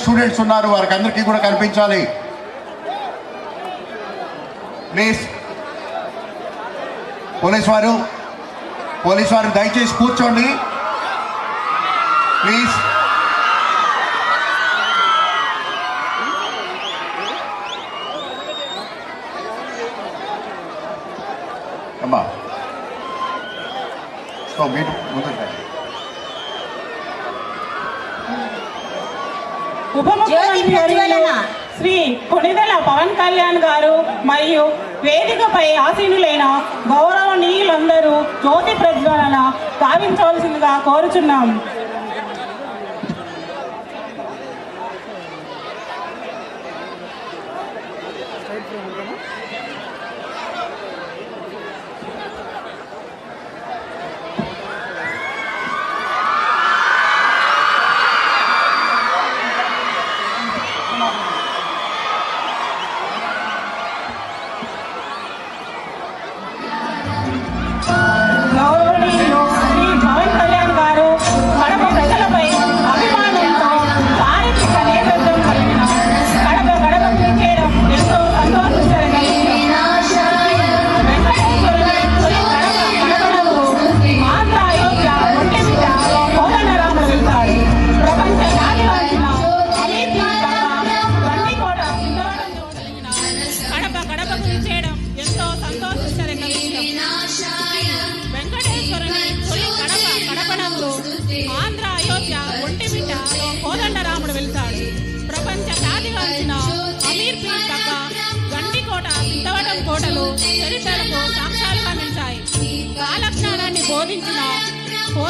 Students ఉన్నారు వారికి అందరికీ కూడా కనిపించాలి. ప్లీజ్. పోలీస్ వారు పోలీస్ వారు దయచేసి కూర్చోండి. ప్లీజ్. అమ్మా. సో మీరు ముందుకు రండి. ఉప ముఖ్యమంత్రి జ్యోతి ప్రజ్వలన. శ్రీ కొణిదెల పవన్ కళ్యాణ్ గారు మరియు వేదికపై ఆసీనులైన గౌరవనీయులందరూ జ్యోతి ప్రజ్వలన గావించవలసిందిగా కోరుచున్నాం.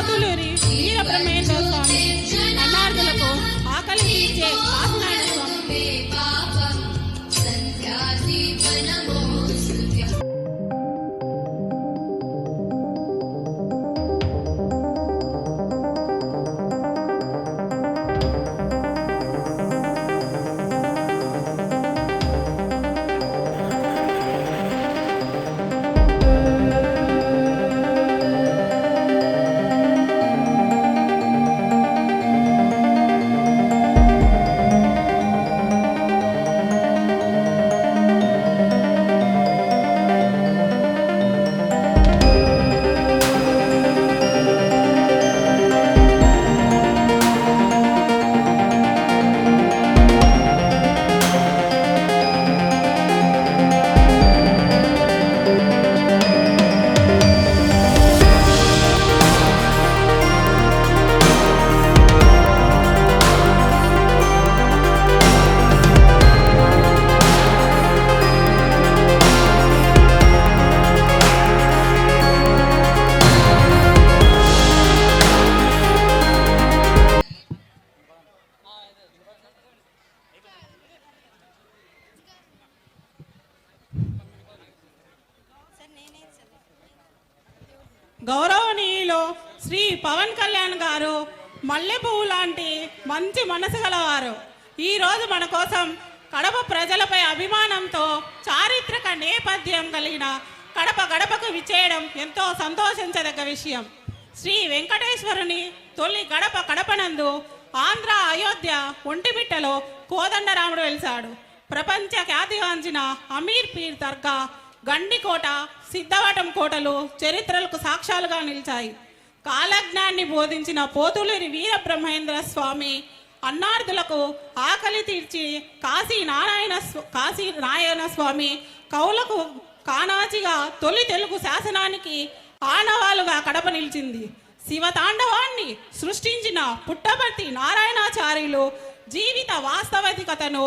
పోతులూరి వీరబ్రహ్మేంద్ర గౌరవనీయులు శ్రీ పవన్ కళ్యాణ్ గారు మల్లె పువ్వు లాంటి మంచి మనసు గలవారు. ఈరోజు మన కోసం కడప ప్రజలపై అభిమానంతో చారిత్రక నేపథ్యం కలిగిన కడప గడపకు విచ్చేయడం ఎంతో సంతోషించదగ్గ విషయం. శ్రీ వెంకటేశ్వరుని తొలి గడప కడపనందు ఆంధ్ర అయోధ్య ఒంటిమిట్టలో కోదండరాముడు వెలిశాడు. ప్రపంచ ఖ్యాతిగాంచిన అమీర్ పీర్ దర్గా గండికోట సిద్ధవటం కోటలు చరిత్రలకు సాక్ష్యాలుగా నిలిచాయి. కాలజ్ఞాన్ని బోధించిన పోతులూరి వీరబ్రహ్మేంద్ర స్వామి అన్నార్థులకు ఆకలి తీర్చి కాశీ నారాయణ కాశీ నారాయణ స్వామి కౌలకు కానాచిగా తొలి తెలుగు శాసనానికి ఆనవాలుగా కడప నిలిచింది. శివతాండవాన్ని సృష్టించిన పుట్టపర్తి నారాయణాచార్యులు జీవిత వాస్తవికతను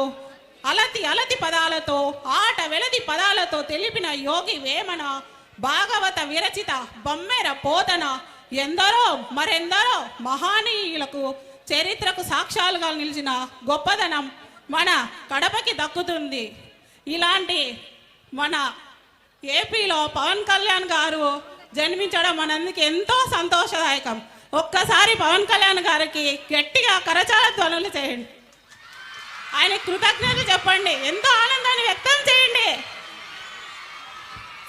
అలతి అలతి పదాలతో ఆట వెలది పదాలతో తెలిపిన యోగి వేమన భాగవత విరచిత బొమ్మెర పోతన ఎందరో మరెందరో మహానీయులకు చరిత్రకు సాక్ష్యాలుగా నిలిచిన గొప్పదనం మన కడపకి దక్కుతుంది. ఇలాంటి మన ఏపీలో పవన్ కళ్యాణ్ గారు జన్మించడం మనందుకు ఎంతో సంతోషదాయకం. ఒక్కసారి పవన్ కళ్యాణ్ గారికి గట్టిగా కరచాల ధ్వనులు చేయండి. ఆయన కృతజ్ఞత చెప్పండి. ఎంతో ఆనందాన్ని వ్యక్తం చేయండి.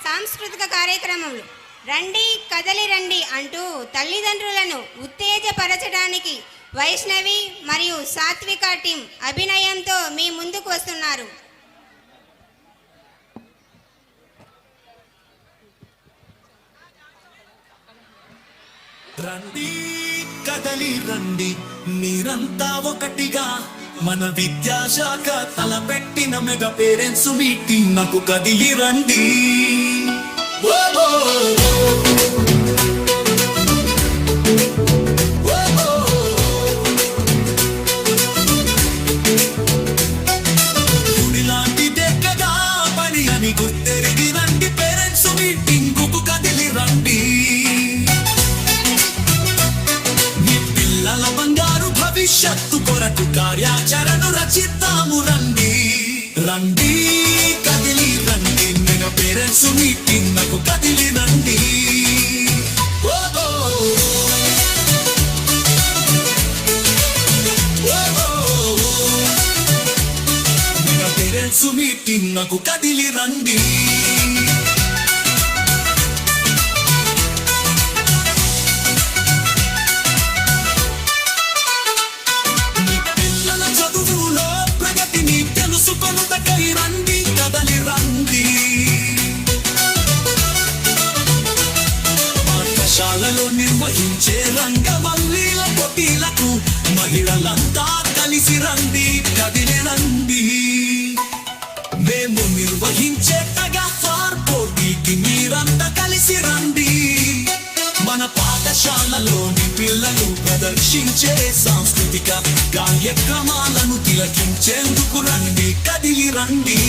సాంస్కృతిక కార్యక్రమంలో రండి కదలి రండి అంటూ తల్లిదండ్రులను ఉత్తేజపరచడానికి వైష్ణవి మరియు సాత్విక టీం అభినయంతో మీ ముందుకు వస్తున్నారు. రండి కదలి రండి. మీరంతా ఒకటిగా మన విద్యాశాఖ తలపెట్టిన మెగా పేరెంట్స్ మీటింగ్. నాకు కదిలి రండి భవిష్యత్తు కొరకు కార్యాచరణ రచిద్దాము రండి రండి కదిలి రండి. నేను పేరెంట్స్ మీటింగ్ నాకు కదిలి రండి. పేరెంట్స్ మీటింగ్ నాకు కదిలి రండి. రంగవల్లీల పోటీలకు మహిళలంతా కలిసి రండి కదిలి రండి. మేము నిర్వహించే తగా ఫార్ పోటీకి మీరంతా కలిసి రండి. మన పాఠశాలలోని పిల్లలు ప్రదర్శించే సాంస్కృతిక కార్యక్రమాలను తిలకించేందుకు రండి కదిలి రండి.